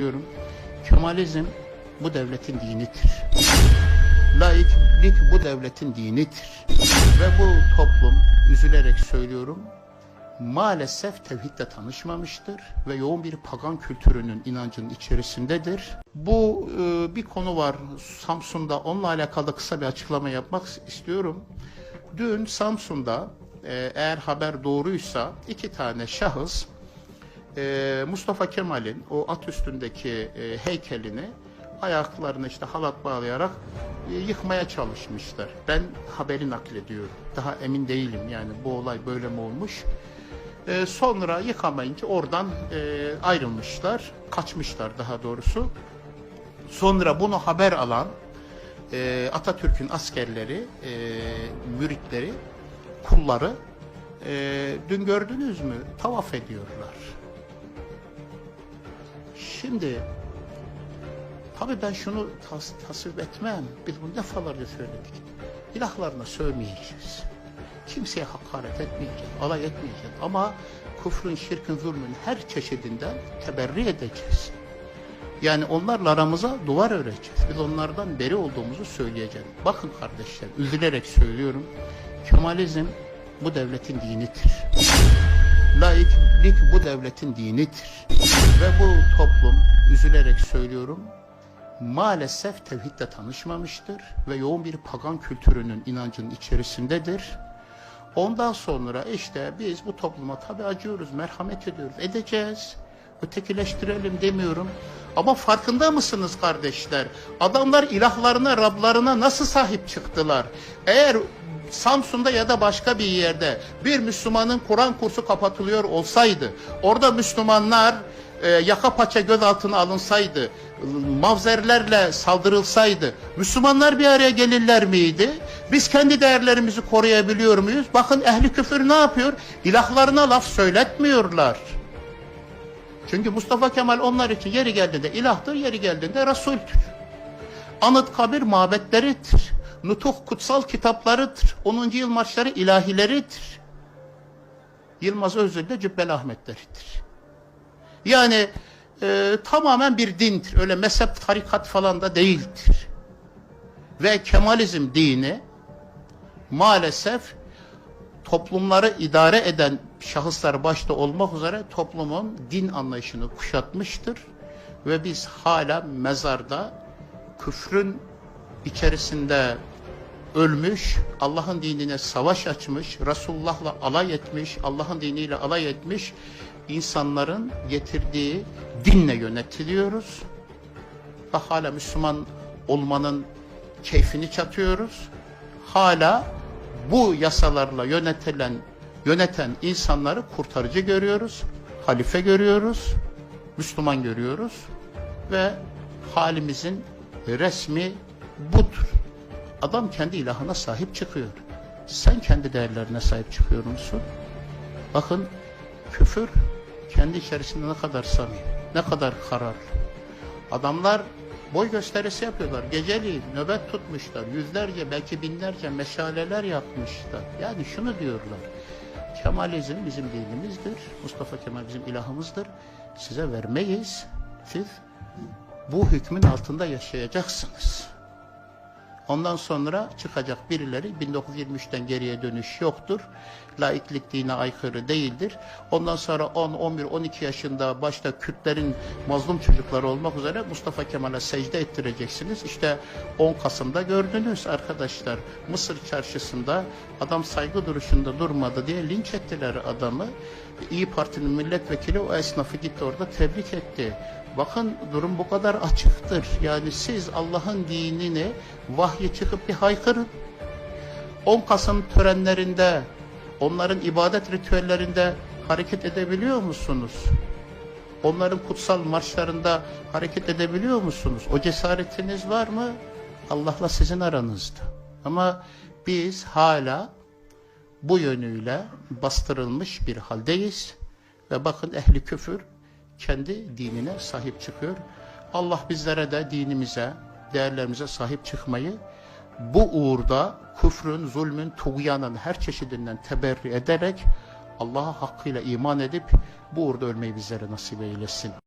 diyorum. Kemalizm bu devletin dinidir. Laiklik bu devletin dinidir. Ve bu toplum üzülerek söylüyorum maalesef tevhidle tanışmamıştır ve yoğun bir pagan kültürünün inancının içerisindedir. Bu e, bir konu var Samsun'da onunla alakalı kısa bir açıklama yapmak istiyorum. Dün Samsun'da e, eğer haber doğruysa iki tane şahıs e, Mustafa Kemal'in o at üstündeki e, heykelini ayaklarına işte halat bağlayarak e, yıkmaya çalışmışlar. Ben haberi naklediyorum. Daha emin değilim yani bu olay böyle mi olmuş. E, sonra yıkamayınca oradan e, ayrılmışlar, kaçmışlar daha doğrusu. Sonra bunu haber alan e, Atatürk'ün askerleri, e, müritleri, kulları e, dün gördünüz mü tavaf ediyorlar. Şimdi tabii ben şunu tas tasvip etmem. Biz bunu defalarca söyledik. İlahlarına sövmeyeceğiz. Kimseye hakaret etmeyeceğiz, alay etmeyeceğiz. Ama küfrün, şirkin, zulmün her çeşidinden teberri edeceğiz. Yani onlarla aramıza duvar öreceğiz. Biz onlardan beri olduğumuzu söyleyeceğiz. Bakın kardeşler, üzülerek söylüyorum. Kemalizm bu devletin dinidir. Laiklik bu devletin dinidir. Ve bu toplum, üzülerek söylüyorum, maalesef tevhidle tanışmamıştır ve yoğun bir pagan kültürünün inancının içerisindedir. Ondan sonra işte biz bu topluma tabi acıyoruz, merhamet ediyoruz, edeceğiz. Ötekileştirelim demiyorum. Ama farkında mısınız kardeşler? Adamlar ilahlarına, Rablarına nasıl sahip çıktılar? Eğer Samsun'da ya da başka bir yerde bir Müslümanın Kur'an kursu kapatılıyor olsaydı, orada Müslümanlar e, yaka paça gözaltına alınsaydı, mavzerlerle saldırılsaydı, Müslümanlar bir araya gelirler miydi? Biz kendi değerlerimizi koruyabiliyor muyuz? Bakın ehli küfür ne yapıyor? İlahlarına laf söyletmiyorlar. Çünkü Mustafa Kemal onlar için yeri geldiğinde ilahtır, yeri geldiğinde Resul'dür. Anıt kabir mabetleridir. Nutuh kutsal kitaplarıdır. 10. yıl marşları ilahileridir. Yılmaz Özil de Cübbeli Ahmetleridir. Yani e, tamamen bir dindir. Öyle mezhep, tarikat falan da değildir. Ve Kemalizm dini maalesef toplumları idare eden şahıslar başta olmak üzere toplumun din anlayışını kuşatmıştır. Ve biz hala mezarda küfrün içerisinde ölmüş, Allah'ın dinine savaş açmış, Resulullah'la alay etmiş, Allah'ın diniyle alay etmiş insanların getirdiği dinle yönetiliyoruz. Ve hala Müslüman olmanın keyfini çatıyoruz. Hala bu yasalarla yönetilen yöneten insanları kurtarıcı görüyoruz. Halife görüyoruz. Müslüman görüyoruz. Ve halimizin resmi budur. Adam kendi ilahına sahip çıkıyor. Sen kendi değerlerine sahip çıkıyor musun? Bakın küfür kendi içerisinde ne kadar samimi, ne kadar kararlı. Adamlar boy gösterisi yapıyorlar. Geceliğin nöbet tutmuşlar. Yüzlerce belki binlerce meşaleler yakmışlar. Yani şunu diyorlar. Kemalizm bizim dinimizdir. Mustafa Kemal bizim ilahımızdır. Size vermeyiz. Siz bu hükmün altında yaşayacaksınız. Ondan sonra çıkacak birileri 1923'ten geriye dönüş yoktur. Laiklik dine aykırı değildir. Ondan sonra 10, 11, 12 yaşında başta Kürtlerin mazlum çocukları olmak üzere Mustafa Kemal'e secde ettireceksiniz. İşte 10 Kasım'da gördünüz arkadaşlar. Mısır çarşısında adam saygı duruşunda durmadı diye linç ettiler adamı. İyi Parti'nin milletvekili o esnafı gitti orada tebrik etti. Bakın durum bu kadar açıktır. Yani siz Allah'ın dinini vahye çıkıp bir haykırın. 10 Kasım törenlerinde, onların ibadet ritüellerinde hareket edebiliyor musunuz? Onların kutsal marşlarında hareket edebiliyor musunuz? O cesaretiniz var mı? Allah'la sizin aranızda. Ama biz hala bu yönüyle bastırılmış bir haldeyiz. Ve bakın ehli küfür kendi dinine sahip çıkıyor. Allah bizlere de dinimize, değerlerimize sahip çıkmayı, bu uğurda küfrün, zulmün, tuğyanın her çeşidinden teberri ederek Allah'a hakkıyla iman edip bu uğurda ölmeyi bizlere nasip eylesin.